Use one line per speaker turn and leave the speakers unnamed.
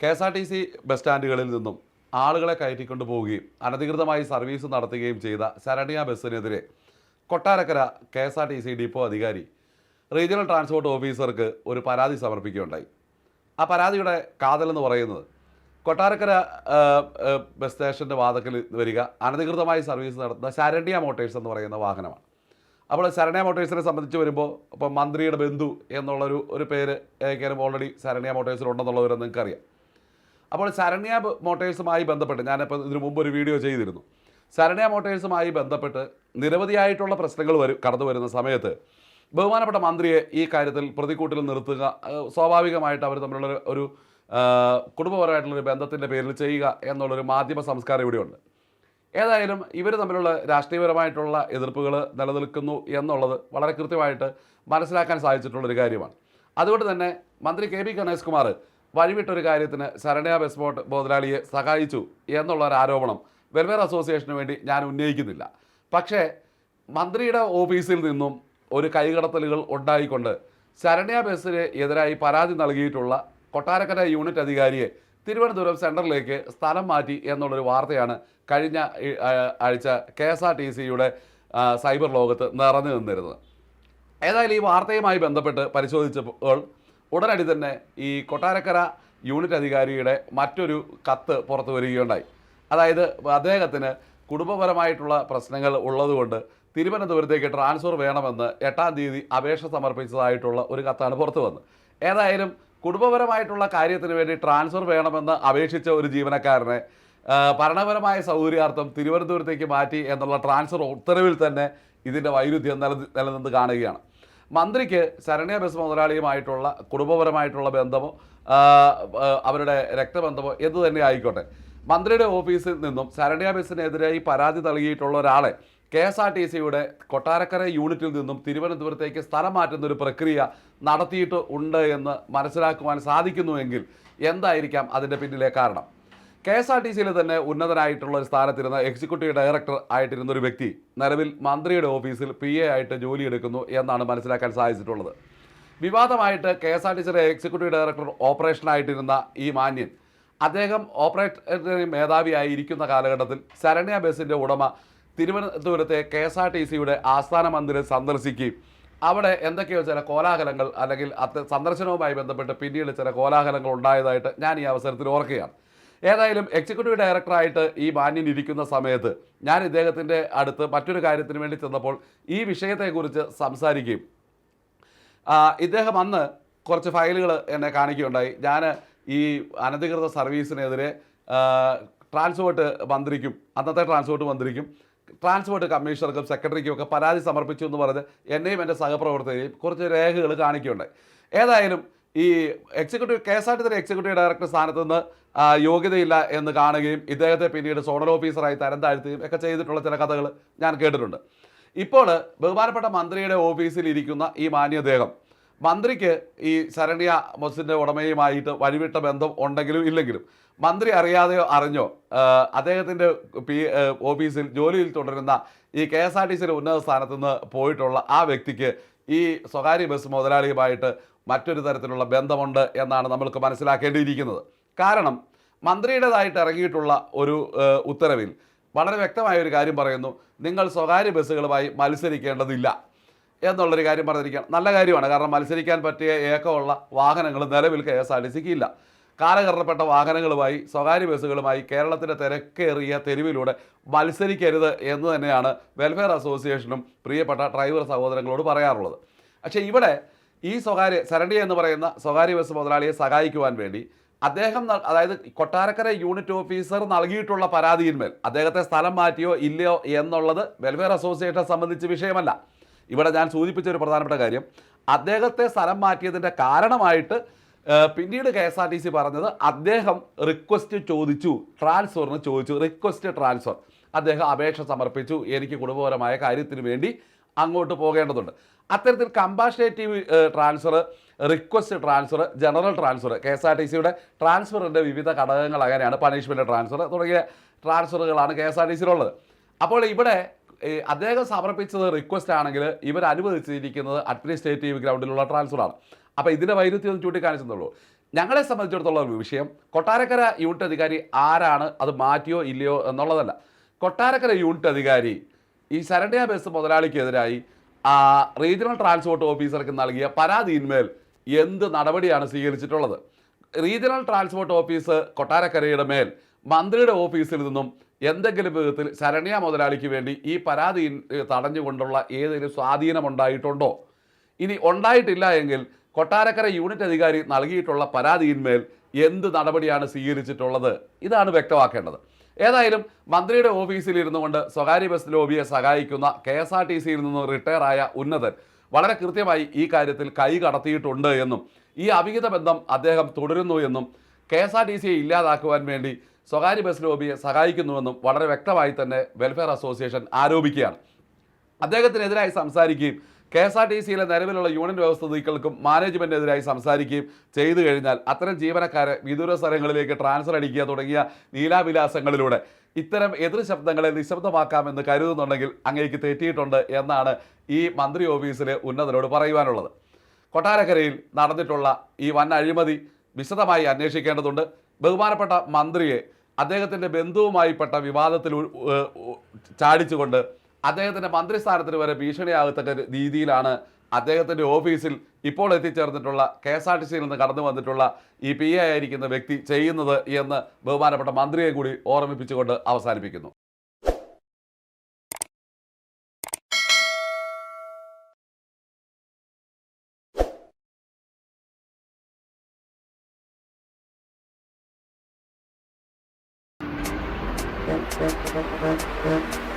K S R T C bus സ്റ്റാൻഡുകളിൽ നിന്നും ആളുകളെ കയറ്റിക്കൊണ്ട് പോവുകയും അനധികൃതമായി സർവീസ് നടത്തുകയും ചെയ്ത ശരണിയ ബസ്സിനെതിരെ Kottarakkara K S R T C depot അധികാരി റീജിയണൽ ട്രാൻസ്പോർട്ട് ഓഫീസർക്ക് ഒരു പരാതി സമർപ്പിക്കുകയുണ്ടായി. ആ പരാതിയുടെ കാതലെന്ന് പറയുന്നത് കൊട്ടാരക്കര ബസ് സ്റ്റേഷന്റെ വാതക്കിൽ വരിക അനധികൃതമായി സർവീസ് നടത്തുന്ന ശരണ്യ മോട്ടേഴ്സ് എന്ന് പറയുന്ന വാഹനമാണ്. അപ്പോൾ ശരണ്യ മോട്ടേഴ്സിനെ സംബന്ധിച്ച് വരുമ്പോൾ ഇപ്പോൾ മന്ത്രിയുടെ ബന്ധു എന്നുള്ളൊരു ഒരു പേര് ഏക്കാനും ഓൾറെഡി ശരണ്യ മോട്ടേഴ്സിലുണ്ടെന്നുള്ളവരെ നിങ്ങൾക്കറിയാം. അപ്പോൾ ശരണ്യ മോട്ടേഴ്സുമായി ബന്ധപ്പെട്ട് ഞാനിപ്പോൾ ഇതിനു മുമ്പ് ഒരു വീഡിയോ ചെയ്തിരുന്നു. ശരണ്യ മോട്ടേഴ്സുമായി ബന്ധപ്പെട്ട് നിരവധിയായിട്ടുള്ള പ്രശ്നങ്ങൾ വരും കടന്നു വരുന്ന സമയത്ത് ബഹുമാനപ്പെട്ട മന്ത്രിയെ ഈ കാര്യത്തിൽ പ്രതിക്കൂട്ടിൽ നിർത്തുക സ്വാഭാവികമായിട്ട് അവർ തമ്മിലുള്ള ഒരു- കുടുംബപരമായിട്ടുള്ളൊരു ബന്ധത്തിന്റെ പേരിൽ ചെയ്യുക എന്നുള്ളൊരു മാധ്യമ സംസ്കാരം ഇവിടെയുണ്ട്. ഏതായാലും ഇവർ തമ്മിലുള്ള രാഷ്ട്രീയപരമായിട്ടുള്ള എതിർപ്പുകൾ നിലനിൽക്കുന്നു എന്നുള്ളത് വളരെ കൃത്യമായിട്ട് മനസ്സിലാക്കാൻ സാധിച്ചിട്ടുള്ളൊരു കാര്യമാണ്. അതുകൊണ്ട് തന്നെ മന്ത്രി കെ ബി ഗണേഷ് കുമാർ വഴിവിട്ടൊരു കാര്യത്തിന് ശരണ്യ ബെസ്ബോട്ട് മുതലാളിയെ സഹായിച്ചു എന്നുള്ള ഒരു ആരോപണം വെൽഫെയർ അസോസിയേഷന് വേണ്ടി ഞാൻ ഉന്നയിക്കുന്നില്ല. പക്ഷേ മന്ത്രിയുടെ ഓഫീസിൽ നിന്നും ഒരു കൈകടത്തലുകൾ ഉണ്ടായിക്കൊണ്ട് ശരണ്യ ബസ്സിന് എതിരായി പരാതി നൽകിയിട്ടുള്ള കൊട്ടാരക്കര യൂണിറ്റ് അധികാരിയെ തിരുവനന്തപുരം സെൻട്രലിലേക്ക് സ്ഥലം മാറ്റി എന്നുള്ളൊരു വാർത്തയാണ് കഴിഞ്ഞ ആഴ്ച കെ എസ് ആർ ടി സിയുടെ സൈബർ ലോകത്ത് നിറഞ്ഞു നിന്നിരുന്നത്. ഏതായാലും ഈ വാർത്തയുമായി ബന്ധപ്പെട്ട് പരിശോധിച്ചപ്പോൾ ഉടനടി തന്നെ ഈ കൊട്ടാരക്കര യൂണിറ്റ് അധികാരിയുടെ മറ്റൊരു കത്ത് പുറത്തു വരികയുണ്ടായി. അതായത് അദ്ദേഹത്തിന് കുടുംബപരമായിട്ടുള്ള പ്രശ്നങ്ങൾ ഉള്ളതുകൊണ്ട് തിരുവനന്തപുരത്തേക്ക് ട്രാൻസ്ഫർ വേണമെന്ന് എട്ടാം തീയതി അപേക്ഷ സമർപ്പിച്ചതായിട്ടുള്ള ഒരു കത്താണ് പുറത്തു വന്നത്. ഏതായാലും കുടുംബപരമായിട്ടുള്ള കാര്യത്തിന് വേണ്ടി ട്രാൻസ്ഫർ വേണമെന്ന് അപേക്ഷിച്ച ഒരു ജീവനക്കാരനെ ഭരണപരമായ സൗകര്യാർത്ഥം തിരുവനന്തപുരത്തേക്ക് മാറ്റി എന്നുള്ള ട്രാൻസ്ഫർ ഉത്തരവിൽ തന്നെ ഇതിന്റെ വൈരുദ്ധ്യം നില നിലനിന്ന് കാണുകയാണ്. മന്ത്രിക്ക് ശരണ്യ ബസ് മുതലാളിയുമായിട്ടുള്ള കുടുംബപരമായിട്ടുള്ള ബന്ധമോ അവരുടെ രക്തബന്ധമോ എന്തു തന്നെ ആയിക്കോട്ടെ. മന്ത്രിയുടെ ഓഫീസിൽ നിന്നും ശരണ്യ ബസ്സിനെതിരായി പരാതി നൽകിയിട്ടുള്ള ഒരാളെ കെ എസ് ആർ ടി സിയുടെ കൊട്ടാരക്കര യൂണിറ്റിൽ നിന്നും തിരുവനന്തപുരത്തേക്ക് സ്ഥലം മാറ്റുന്ന ഒരു പ്രക്രിയ നടത്തിയിട്ട് ഉണ്ട് എന്ന് മനസ്സിലാക്കുവാൻ സാധിക്കുന്നുവെങ്കിൽ എന്തായിരിക്കാം അതിന്റെ പിന്നിലെ കാരണം? കെ എസ് ആർ ടി സിയിൽ തന്നെ ഉന്നതനായിട്ടുള്ള ഒരു സ്ഥാനത്തിരുന്ന എക്സിക്യൂട്ടീവ് ഡയറക്ടർ ആയിട്ടിരുന്ന ഒരു വ്യക്തി നിലവിൽ മന്ത്രിയുടെ ഓഫീസിൽ പി എ ആയിട്ട് ജോലിയെടുക്കുന്നു എന്നാണ് മനസ്സിലാക്കാൻ സാധിച്ചിട്ടുള്ളത്. വിവാദമായിട്ട് കെ എസ് ആർ ടി സിയുടെ എക്സിക്യൂട്ടീവ് ഡയറക്ടർ ഓപ്പറേഷനായിട്ടിരുന്ന ഈ മാന്യൻ അദ്ദേഹം ഓപ്പറേറ്ററി മേധാവിയായി ഇരിക്കുന്ന കാലഘട്ടത്തിൽ ശരണ്യ ബസിന്റെ ഉടമ തിരുവനന്തപുരത്തെ കെ എസ് ആർ ടി സിയുടെ ആസ്ഥാന മന്ദിരം സന്ദർശിക്കുകയും അവിടെ എന്തൊക്കെയോ ചില കോലാഹലങ്ങൾ അല്ലെങ്കിൽ അത് സന്ദർശനവുമായി ബന്ധപ്പെട്ട് പിന്നീട് ചില കോലാഹലങ്ങൾ ഉണ്ടായതായിട്ട് ഞാൻ ഈ അവസരത്തിൽ ഓർക്കുകയാണ്. ഏതായാലും എക്സിക്യൂട്ടീവ് ഡയറക്ടറായിട്ട് ഈ മാന്യൻ ഇരിക്കുന്ന സമയത്ത് ഞാൻ ഇദ്ദേഹത്തിന്റെ അടുത്ത് മറ്റൊരു കാര്യത്തിന് വേണ്ടി ചെന്നപ്പോൾ ഈ വിഷയത്തെക്കുറിച്ച് സംസാരിക്കുകയും ഇദ്ദേഹം അന്ന് കുറച്ച് ഫയലുകൾ എന്നെ കാണിക്കുകയുണ്ടായി. ഞാൻ ഈ അനധികൃത സർവീസിനെതിരെ ട്രാൻസ്പോർട്ട് മന്ത്രിക്കും അന്നത്തെ ട്രാൻസ്പോർട്ട് മന്ത്രിക്കും ട്രാൻസ്പോർട്ട് കമ്മീഷണർക്കും സെക്രട്ടറിക്കും ഒക്കെ പരാതി സമർപ്പിച്ചു എന്ന് പറഞ്ഞ് എന്നെയും എന്റെ സഹപ്രവർത്തകരെയും കുറച്ച് രേഖകൾ കാണിക്കുകയുണ്ടായി. ഏതായാലും ഈ executive K S R T executive director സ്ഥാനത്ത് നിന്ന് യോഗ്യതയില്ല എന്ന് കാണുകയും ഇദ്ദേഹത്തെ പിന്നീട് സോണൽ ഓഫീസറായി തരം താഴ്ത്തുകയും ഒക്കെ ചെയ്തിട്ടുള്ള ചില കഥകൾ ഞാൻ കേട്ടിട്ടുണ്ട്. ഇപ്പോൾ ബഹുമാനപ്പെട്ട മന്ത്രിയുടെ ഓഫീസിൽ ഇരിക്കുന്ന ഈ മാന്യദേഹം മന്ത്രിക്ക് ഈ ശരണ്യ മൊസിന്റെ ഉടമയുമായിട്ട് വഴിവിട്ട ബന്ധം ഉണ്ടെങ്കിലും ഇല്ലെങ്കിലും മന്ത്രി അറിയാതെയോ അറിഞ്ഞോ അദ്ദേഹത്തിന്റെ പി ഓഫീസിൽ ജോലിയിൽ തുടരുന്ന ഈ കെ എസ് ആർ ടി സിയുടെ ഉന്നത സ്ഥാനത്ത് നിന്ന് പോയിട്ടുള്ള ആ വ്യക്തിക്ക് ഈ സ്വകാര്യ ബസ് മുതലാളിയുമായിട്ട് മറ്റൊരു തരത്തിലുള്ള ബന്ധമുണ്ട് എന്നാണ് നമ്മൾക്ക് മനസ്സിലാക്കേണ്ടിയിരിക്കുന്നത്. കാരണം മന്ത്രിയുടേതായിട്ട് ഇറങ്ങിയിട്ടുള്ള ഒരു ഉത്തരവിൽ വളരെ വ്യക്തമായ ഒരു കാര്യം പറയുന്നു നിങ്ങൾ സ്വകാര്യ ബസ്സുകളുമായി മത്സരിക്കേണ്ടതില്ല എന്നുള്ളൊരു കാര്യം പറഞ്ഞിരിക്കുകയാണ്. നല്ല കാര്യമാണ് കാരണം മത്സരിക്കാൻ പറ്റിയ ഏക്കമുള്ള വാഹനങ്ങൾ നിലവിൽ കെ എസ് ആർ ടി സിക്ക് ഇല്ല. കാലകരണപ്പെട്ട വാഹനങ്ങളുമായി സ്വകാര്യ ബസ്സുകളുമായി കേരളത്തിന്റെ തിരക്കേറിയ തെരുവിലൂടെ മത്സരിക്കരുത് എന്ന് തന്നെയാണ് വെൽഫെയർ അസോസിയേഷനും പ്രിയപ്പെട്ട ഡ്രൈവർ സഹോദരങ്ങളോട് പറയാറുള്ളത്. പക്ഷേ ഇവിടെ ഈ സ്വകാര്യ സരണ്ടി എന്ന് പറയുന്ന സ്വകാര്യ ബസ് മുതലാളിയെ സഹായിക്കുവാൻ വേണ്ടി അദ്ദേഹം അതായത് കൊട്ടാരക്കര യൂണിറ്റ് ഓഫീസർ നൽകിയിട്ടുള്ള പരാതിയിന്മേൽ അദ്ദേഹത്തെ സ്ഥലം മാറ്റിയോ ഇല്ലയോ എന്നുള്ളത് വെൽഫെയർ അസോസിയേഷനെ സംബന്ധിച്ച് വിഷയമല്ല. ഇവിടെ ഞാൻ സൂചിപ്പിച്ച ഒരു പ്രധാനപ്പെട്ട കാര്യം. അദ്ദേഹത്തെ സ്ഥലം മാറ്റിയതിന്റെ കാരണമായിട്ട് പിന്നീട് K S R T C പറഞ്ഞത് അദ്ദേഹം റിക്വസ്റ്റ് ചോദിച്ചു ട്രാൻസ്ഫറിന് ചോദിച്ചു റിക്വസ്റ്റ് ട്രാൻസ്ഫർ. അദ്ദേഹം അപേക്ഷ സമർപ്പിച്ചു. എനിക്ക് കുടുംബപരമായ കാര്യത്തിന് വേണ്ടി അങ്ങോട്ട് പോകേണ്ടതുണ്ട്. അത്തരത്തിൽ compassionate transfer request transfer general transfer K S R T സിയുടെ ട്രാൻസ്ഫറിന്റെ വിവിധ ഘടകങ്ങൾ അങ്ങനെയാണ് പണിഷ്മെന്റ് ട്രാൻസ്ഫർ തുടങ്ങിയ ട്രാൻസ്ഫറുകളാണ് കെ എസ് ആർ ടി സിയിലുള്ളത് അപ്പോൾ ഇവിടെ അദ്ദേഹം സമർപ്പിച്ചത് റിക്വസ്റ്റ് ആണെങ്കിൽ ഇവർ അനുവദിച്ചിരിക്കുന്നത് അഡ്മിനിസ്ട്രേറ്റീവ് ഗ്രൗണ്ടിലുള്ള ട്രാൻസ്ഫറാണ് അപ്പോൾ ഇതിന്റെ വൈരുദ്ധ്യം ഒന്ന് ചൂണ്ടിക്കാണിച്ചെന്നുള്ളൂ. ഞങ്ങളെ സംബന്ധിച്ചിടത്തോളം ഒരു വിഷയം. കൊട്ടാരക്കര യൂണിറ്റ് അധികാരി ആരാണ്? അത് മാറ്റിയോ ഇല്ലയോ എന്നുള്ളതല്ല. കൊട്ടാരക്കര യൂണിറ്റ് അധികാരി ഈ ശരണ്യ ബസ് മുതലാളിക്കെതിരായി ആ റീജിയണൽ ട്രാൻസ്പോർട്ട് ഓഫീസർക്ക് നൽകിയ പരാതിയിന്മേൽ എന്ത് നടപടിയാണ് സ്വീകരിച്ചിട്ടുള്ളത്? റീജിയണൽ ട്രാൻസ്പോർട്ട് ഓഫീസ് കൊട്ടാരക്കരയുടെ മേൽ മന്ത്രിയുടെ ഓഫീസിൽ നിന്നും എന്തെങ്കിലും വിധത്തിൽ ശരണ്യ മുതലാളിക്ക് വേണ്ടി ഈ പരാതി തടഞ്ഞുകൊണ്ടുള്ള ഏതെങ്കിലും സ്വാധീനമുണ്ടായിട്ടുണ്ടോ ഇനി ഉണ്ടായിട്ടില്ല എങ്കിൽ കൊട്ടാരക്കര യൂണിറ്റ് അധികാരി നൽകിയിട്ടുള്ള പരാതിയിന്മേൽ എന്ത് നടപടിയാണ് സ്വീകരിച്ചിട്ടുള്ളത്? ഇതാണ് വ്യക്തമാക്കേണ്ടത്. ഏതായാലും മന്ത്രിയുടെ ഓഫീസിൽ ഇരുന്നു കൊണ്ട് സ്വകാര്യ ബസ് ലോബിയെ സഹായിക്കുന്ന കെ എസ് ആർ ടി സിയിൽ നിന്ന് റിട്ടയർ ആയ ഉന്നതൻ വളരെ കൃത്യമായി ഈ കാര്യത്തിൽ കൈ കടത്തിയിട്ടുണ്ട് എന്നും ഈ അവിഹിത ബന്ധം അദ്ദേഹം തുടരുന്നു എന്നും കെ എസ് ആർ ടി സിയെ ഇല്ലാതാക്കുവാൻ വേണ്ടി സ്വകാര്യ ബസ് ലോബിയെ സഹായിക്കുന്നുവെന്നും വളരെ വ്യക്തമായി തന്നെ വെൽഫെയർ അസോസിയേഷൻ ആരോപിക്കുകയാണ്. അദ്ദേഹത്തിനെതിരായി സംസാരിക്കുകയും കെ എസ് ആർ ടി സിയിലെ നിലവിലുള്ള യൂണിയൻ വ്യവസ്ഥകൾക്കും മാനേജ്മെന്റിനെതിരായി സംസാരിക്കുകയും ചെയ്തു കഴിഞ്ഞാൽ അത്തരം ജീവനക്കാരെ വിദൂര സ്ഥലങ്ങളിലേക്ക് ട്രാൻസ്ഫർ അടിക്കുക തുടങ്ങിയ നീലാവിലാസങ്ങളിലൂടെ ഇത്തരം എതിർ ശബ്ദങ്ങളെ നിശബ്ദമാക്കാമെന്ന് കരുതുന്നുണ്ടെങ്കിൽ അങ്ങേക്ക് തെറ്റിയിട്ടുണ്ട് എന്നാണ് ഈ മന്ത്രി ഓഫീസിലെ ഉന്നതനോട് പറയുവാനുള്ളത്. കൊട്ടാരക്കരയിൽ നടന്നിട്ടുള്ള ഈ വൻ അഴിമതി വിശദമായി അന്വേഷിക്കേണ്ടതുണ്ട്. ബഹുമാനപ്പെട്ട മന്ത്രിയെ അദ്ദേഹത്തിന്റെ ബന്ധുവുമായിപ്പെട്ട വിവാദത്തിൽ ചാടിച്ചുകൊണ്ട് അദ്ദേഹത്തിന്റെ മന്ത്രിസ്ഥാനത്തിന് വരെ ഭീഷണിയാകത്തക്ക രീതിയിലാണ് അദ്ദേഹത്തിന്റെ ഓഫീസിൽ ഇപ്പോൾ എത്തിച്ചേർന്നിട്ടുള്ള കെ എസ് ആർ ടി സിയിൽ നിന്ന് കടന്നു വന്നിട്ടുള്ള ഈ പി എ ആയിരിക്കുന്ന വ്യക്തി ചെയ്യുന്നത് എന്ന് ബഹുമാനപ്പെട്ട മന്ത്രിയെ കൂടി ഓർമ്മിപ്പിച്ചുകൊണ്ട് അവസാനിപ്പിക്കുന്നു
Thank you.